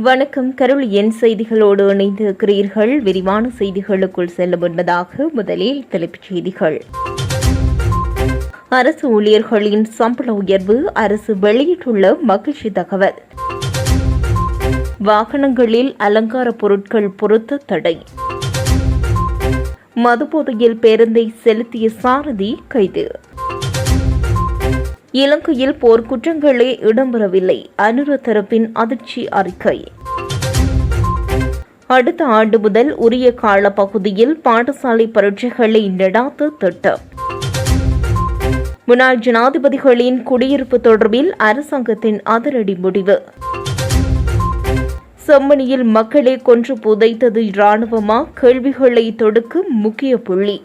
வணக்கம். கருள் என் செய்திகளோடு இணைந்திருக்கிறீர்கள். விரிவான செய்திகளுக்குள் செல்ல முன்பதாக முதலில் தலைப்புச் செய்திகள். அரசு ஊழியர்களின் சம்பள உயர்வு அரசு வெளியிட்டுள்ள மகிழ்ச்சி தகவல். வாகனங்களில் அலங்கார பொருட்கள் பொருத்த தடை. மதுபோதையில் பேருந்தை செலுத்திய சாரதி கைது. இலங்கையில் போர்க்குற்றங்களே இடம்பெறவில்லை. அனுர தரப்பின் அதிர்ச்சி அறிக்கை. அடுத்த ஆண்டு முதல் உரிய கால பகுதியில் பாடசாலை பரீட்சைகளை நடாத்த திட்டம். முன்னாள் ஜனாதிபதிகளின் குடியிருப்பு தொடர்பில் அரசாங்கத்தின் அதிரடி முடிவு. செம்மணியில் மக்களை கொன்று புதைத்தது இராணுவமா? கேள்விகளை தொடுக்கும் முக்கிய புள்ளி.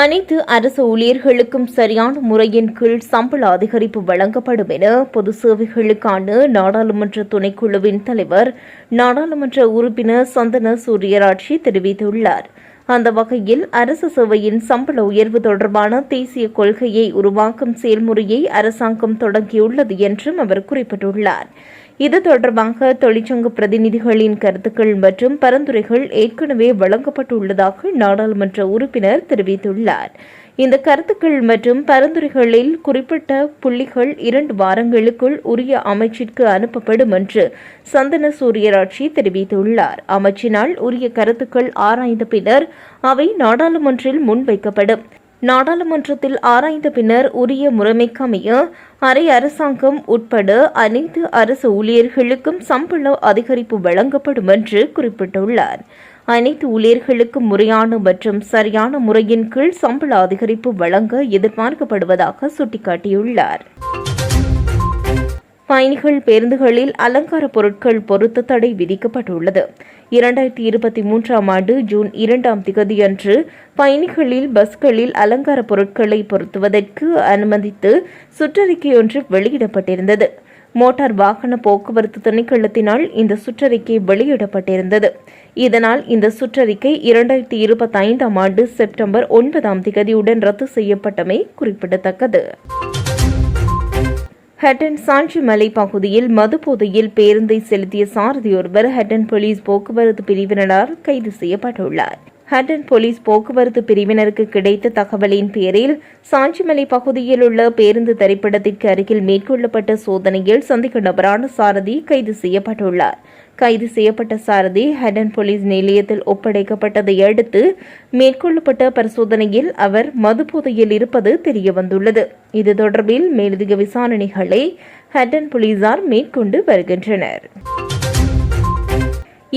அனைத்து அரசு ஊழியர்களுக்கும் சரியான முறையின் கீழ் சம்பள அதிகரிப்பு வழங்கப்படும் என பொது சேவைகளுக்கான நாடாளுமன்ற துணைக்குழுவின் தலைவர் நாடாளுமன்ற உறுப்பினர் சந்தன சூரியராட்சி தெரிவித்துள்ளார். அந்த வகையில் அரசு சேவையின் சம்பள உயர்வு தொடர்பான தேசிய கொள்கையை உருவாக்கும் செயல்முறையை அரசாங்கம் தொடங்கியுள்ளது என்றும் அவர் குறிப்பிட்டுள்ளார். இது தொடர்பாக தொழிற்சங்க பிரதிநிதிகளின் கருத்துக்கள் மற்றும் பரிந்துரைகள் ஏற்கனவே வழங்கப்பட்டுள்ளதாக நாடாளுமன்ற உறுப்பினர் தெரிவித்துள்ளார். இந்த கருத்துக்கள் மற்றும் பரிந்துரைகளில் குறிப்பிட்ட புள்ளிகள் இரண்டு வாரங்களுக்குள் உரிய அமைச்சிற்கு அனுப்பப்படும் என்று சந்தன சூரியராட்சி தெரிவித்துள்ளார். அமைச்சினால் உரிய கருத்துக்கள் ஆராய்ந்த பின்னர் அவை நாடாளுமன்றில் முன்வைக்கப்படும். நாடாளுமன்றத்தில் ஆராய்ந்த பின்னர் உரிய முறைமைக்கமைய அரை அரசாங்கம் உட்பட அனைத்து அரசு ஊழியர்களுக்கும் சம்பள அதிகரிப்பு வழங்கப்படும் என்று குறிப்பிட்டுள்ளார். அனைத்து ஊழியர்களுக்கும் முறையான மற்றும் சரியான முறையின் கீழ் சம்பள அதிகரிப்பு வழங்க எதிர்பார்க்கப்படுவதாக சுட்டிக்காட்டியுள்ளார். பயணிகள் பேருந்துகளில் அலங்கார பொருட்கள் பொருத்த தடை விதிக்கப்பட்டுள்ளது. இரண்டாயிரத்தி இருபத்தி மூன்றாம் ஆண்டு ஜூன் இரண்டாம் திகதியன்று பயணிகளில் பஸ்களில் அலங்கார பொருட்களை பொருத்துவதற்கு அனுமதித்து சுற்றறிக்கை ஒன்று வெளியிடப்பட்டிருந்தது. மோட்டார் வாகன போக்குவரத்து திணைக்களத்தினால் இந்த சுற்றறிக்கை வெளியிடப்பட்டிருந்தது. இதனால் இந்த சுற்றறிக்கை இரண்டாயிரத்தி இருபத்தி ஐந்தாம் ஆண்டு செப்டம்பர் ஒன்பதாம் திகதியுடன் ரத்து செய்யப்பட்டமை குறிப்பிடத்தக்கது. ஹட்டன் சாஞ்சிமலை பகுதியில் மதுபோதையில் பேருந்தை செலுத்திய சாரதி ஒருவர் ஹட்டன் போலீஸ் போக்குவரத்து பிரிவினரால் கைது செய்யப்பட்டுள்ளார். ஹட்டன் போலீஸ் போக்குவரத்து பிரிவினருக்கு கிடைத்த தகவலின் பேரில் சாஞ்சிமலை பகுதியில் உள்ள பேருந்து திரைப்படத்திற்கு அருகில் மேற்கொள்ளப்பட்ட சோதனையில் சந்தேக நபரான சாரதி கைது செய்யப்பட்டுள்ளார். கைது செய்யப்பட்ட சாரதி ஹெடன் போலீஸ் நிலையத்தில் ஒப்படைக்கப்பட்டதை அடுத்து மேற்கொள்ளப்பட்ட பரிசோதனையில் அவர் மதுபோதையில் இருப்பது தெரியவந்துள்ளது. இது தொடர்பில் மேலதிக விசாரணைகளை ஹெடன் போலீசார் மேற்கொண்டு வருகின்றனர்.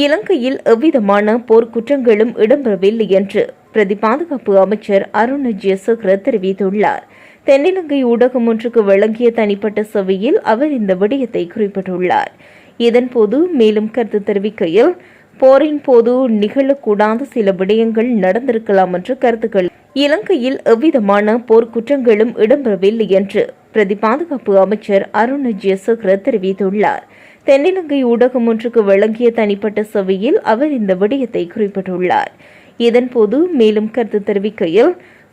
இலங்கையில் எவ்விதமான போர்க்குற்றங்களும் இடம்பெறவில்லை என்று பிரதி பாதுகாப்பு அமைச்சர் அருண் ஜெயசுக்ர தெரிவித்துள்ளார். தென்னிலங்கை ஊடகம் ஒன்றுக்கு வழங்கிய தனிப்பட்ட சபையில் அவர் இந்த விடயத்தை குறிப்பிட்டுள்ளார். இதன்போது மேலும் கருத்து தெரிவிக்கையில் போரின் போது நிகழக்கூடாத சில விடயங்கள் நடந்திருக்கலாம் என்று கருத்துக்கள். இலங்கையில் எவ்விதமான போர்க்குற்றங்களும் இடம்பெறவில்லை என்று பிரதி பாதுகாப்பு அமைச்சர் அருண் ஜெயசேகர தெரிவித்துள்ளார். தென்னிலங்கை ஊடகம் ஒன்றுக்கு வழங்கிய தனிப்பட்ட சபையில் அவர் இந்த விடயத்தை குறிப்பிட்டுள்ளார். இதன்போது மேலும் கருத்து தெரிவிக்கையில்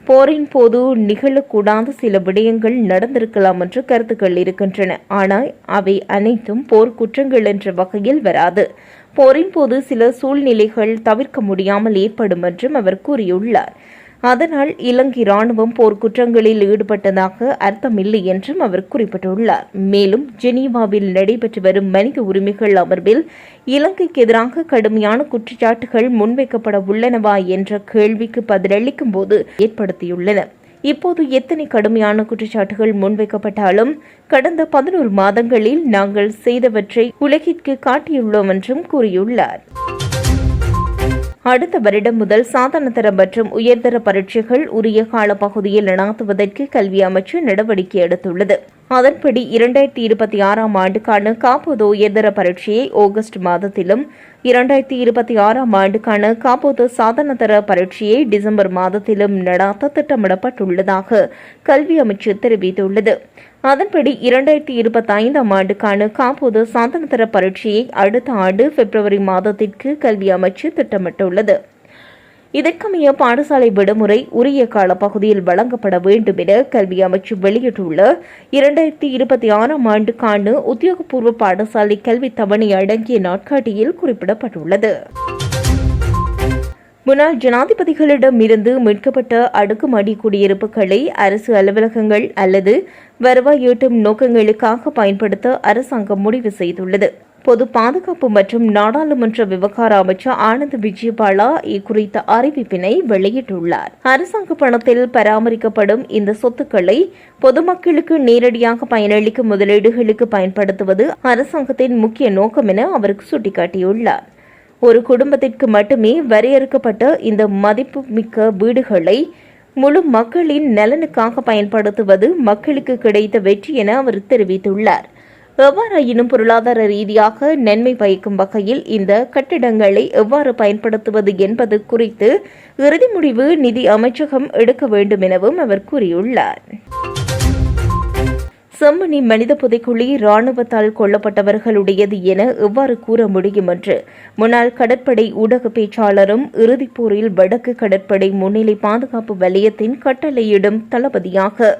போரின் போது நிகழக்கூடாத சில விடயங்கள் நடந்திருக்கலாம் என்று கருத்துக்கள் இருக்கின்றன. ஆனால் அவை அனைத்தும் போர் குற்றங்கள் என்ற வகையில் வராது. போரின் போது சில சூழ்நிலைகள் தவிர்க்க முடியாமல் ஏற்படும் என்றும் அவர் கூறியுள்ளார். அதனால் இலங்கை ராணுவம் போர்க்குற்றங்களில் ஈடுபட்டதாக அர்த்தமில்லை என்றும் அவர் குறிப்பிட்டுள்ளார். மேலும் ஜெனீவாவில் நடைபெற்று வரும் மனித உரிமைகள் அமர்வில் இலங்கைக்கு எதிராக கடுமையான குற்றச்சாட்டுகள் முன்வைக்கப்பட உள்ளனவா என்ற கேள்விக்கு பதிலளிக்கும் போது ஏற்படுத்தியுள்ளன. இப்போது எத்தனை கடுமையான குற்றச்சாட்டுகள் முன்வைக்கப்பட்டாலும் கடந்த பதினோரு மாதங்களில் நாங்கள் செய்தவற்றை உலகிற்கு காட்டியுள்ளோம் என்றும் கூறியுள்ளார். அடுத்த வருடம் முதல் சாதனத்தர மற்றும் உயர்தர பரீட்சைகள் உரிய கால பகுதியில் நடாத்துவதற்கு கல்வி அமைச்சு நடவடிக்கை எடுத்துள்ளது. அதன்படி இரண்டாயிரத்தி இருபத்தி ஆறாம் ஆண்டுக்கான காப்போதோ உயர்தர பரீட்சையை ஆகஸ்ட் மாதத்திலும் இரண்டாயிரத்தி இருபத்தி ஆறாம் ஆண்டுக்கான காப்போது சாதனதர பரீட்சையை டிசம்பர் மாதத்திலும் நடாத்த திட்டமிடப்பட்டுள்ளதாக கல்வி அமைச்சர் தெரிவித்துள்ளது. அதன்படி இரண்டாயிரத்தி இருபத்தி ஐந்தாம் ஆண்டுக்கான காப்போது சாதனதர பரீட்சையை அடுத்த ஆண்டு பிப்ரவரி மாதத்திற்கு கல்வி அமைச்சு திட்டமிட்டுள்ளது. இதற்கமைய பாடசாலை விடுமுறை உரிய காலப்பகுதியில் வழங்கப்பட வேண்டும் என கல்வி அமைச்சு வெளியிட்டுள்ள இரண்டாயிரத்தி இருபத்தி ஆறாம் ஆண்டுக்கான உத்தியோகபூர்வ பாடசாலை கல்வி தவணை அடங்கிய நாட்காட்டியில் குறிப்பிடப்பட்டுள்ளது. முன்னாள் ஜனாதிபதிகளிடம் இருந்து மீட்கப்பட்ட அடுக்குமாடி குடியிருப்புகளை அரசு அலுவலகங்கள் அல்லது வருவாய் ஈட்டும் நோக்கங்களுக்காக பயன்படுத்த அரசாங்கம் முடிவு செய்துள்ளது. பொது பாதுகாப்பு மற்றும் நாடாளுமன்ற விவகார அமைச்சர் ஆனந்த் விஜயபாலா இக்குறித்த அறிவிப்பினை வெளியிட்டுள்ளார். அரசாங்க பணத்தில் பராமரிக்கப்படும் இந்த சொத்துக்களை பொதுமக்களுக்கு நேரடியாக பயனளிக்கும் முதலீடுகளுக்கு பயன்படுத்துவது அரசாங்கத்தின் முக்கிய நோக்கம் என அவர் சுட்டிக்காட்டியுள்ளார். ஒரு குடும்பத்திற்கு மட்டுமே வரையறுக்கப்பட்ட இந்த மதிப்புமிக்க வீடுகளை முழு மக்களின் நலனுக்காக பயன்படுத்துவது மக்களுக்கு கிடைத்த வெற்றி என அவர் தெரிவித்துள்ளார். எவ்வாறாயினும் பொருளாதார ரீதியாக நன்மை பயக்கும் வகையில் இந்த கட்டிடங்களை எவ்வாறு பயன்படுத்துவது என்பது குறித்து இறுதி முடிவு நிதி அமைச்சகம் எடுக்க வேண்டும் எனவும் அவர் கூறியுள்ளார். செம்மணி மனித புதைக்குழி ராணுவத்தால் கொல்லப்பட்டவர்களுடையது என எவ்வாறு கூற முடியும் என்று முன்னாள் கடற்படை ஊடக பேச்சாளரும் இறுதிப்போரில் வடக்கு கடற்படை முன்னிலை பாதுகாப்பு வலயத்தின் கட்டளையிடும் தளபதியாக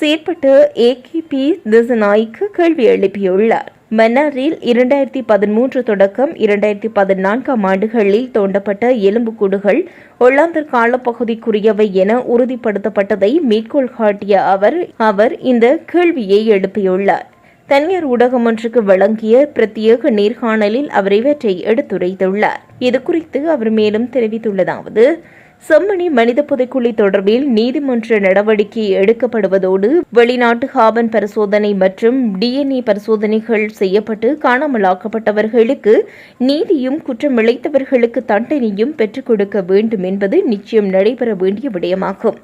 செயற்பட்ட ஏ பி திசநாய்க்கு கேள்வி எழுப்பியுள்ளார். மன்னாரில் இரண்டாயிரத்தி பதிமூன்று தொடக்கம் இரண்டாயிரத்தி பதினான்காம் ஆண்டுகளில் தோண்டப்பட்ட எலும்புக்கூடுகள் ஒல்லாந்தர் காலப்பகுதிக்குரியவை என உறுதிப்படுத்தப்பட்டதை மேற்கோள் காட்டிய அவர் அவர் இந்த கேள்வியை எழுப்பியுள்ளார். தனியார் ஊடகம் ஒன்றுக்கு வழங்கிய பிரத்யேக நேர்காணலில் அவர் இவற்றை எடுத்துரைத்துள்ளார். இதுகுறித்து அவர் மேலும் தெரிவித்துள்ளதாவது செம்மணி மனித புதைக்குழி தொடர்பில் நீதிமன்ற நடவடிக்கை எடுக்கப்படுவதோடு வெளிநாட்டு காபன் பரிசோதனை மற்றும் டிஎன்ஏ பரிசோதனைகள் செய்யப்பட்டு காணாமலாக்கப்பட்டவர்களுக்கு நீதியும் குற்றமிழைத்தவர்களுக்கு தண்டனையும் பெற்றுக் கொடுக்க வேண்டும் என்பது நிச்சயம் நடைபெற வேண்டிய விடயமாகும்.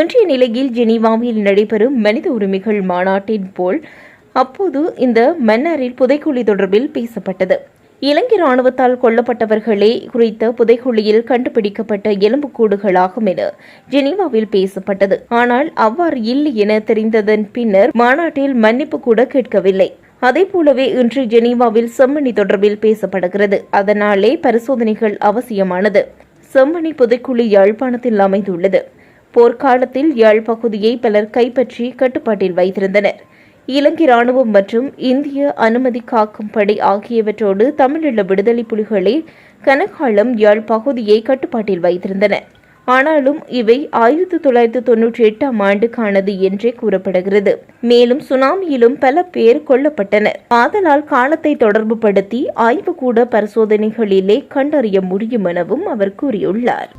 இன்றைய நிலையில் ஜெனீவாவில் நடைபெறும் மனித உரிமைகள் மாநாட்டின் போல் அப்போது இந்த மன்னாரில் புதைக்குழி தொடர்பில் பேசப்பட்டது. இலங்கை ராணுவத்தால் கொல்லப்பட்டவர்களே குறித்த புதைக்குழியில் கண்டுபிடிக்கப்பட்ட எலும்புக்கூடுகளாகும் என ஜெனீவாவில் பேசப்பட்டது. ஆனால் அவ்வாறு இல்லை என தெரிந்ததன் பின்னர் மாநாட்டில் மன்னிப்பு கூட கேட்கவில்லை. அதேபோலவே இன்று ஜெனீவாவில் செம்மணி தொடர்பில் பேசப்படுகிறது. அதனாலே பரிசோதனைகள் அவசியமானது. செம்மணி புதைக்குழி யாழ்ப்பாணத்தில் அமைந்துள்ளது. போர்க்காலத்தில் யாழ் பகுதியை பலர் கைப்பற்றி கட்டுப்பாட்டில் வைத்திருந்தனர். இலங்கை ராணுவம் மற்றும் இந்திய அனுமதி காக்கும் படை ஆகியவற்றோடு தமிழீழ விடுதலை புலிகளே கனகாலம் யாழ் பகுதியை கட்டுப்பாட்டில் வைத்திருந்தன. ஆனாலும் இவை ஆயிரத்தி தொள்ளாயிரத்தி தொன்னூற்றி எட்டாம் ஆண்டுக்கானது என்றே கூறப்படுகிறது. மேலும் சுனாமியிலும் பல பேர் கொல்லப்பட்டனர். ஆதலால் காலத்தை தொடர்புபடுத்தி ஆய்வுக்கூட பரிசோதனைகளிலே கண்டறிய முடியும் எனவும் அவர் கூறியுள்ளார்.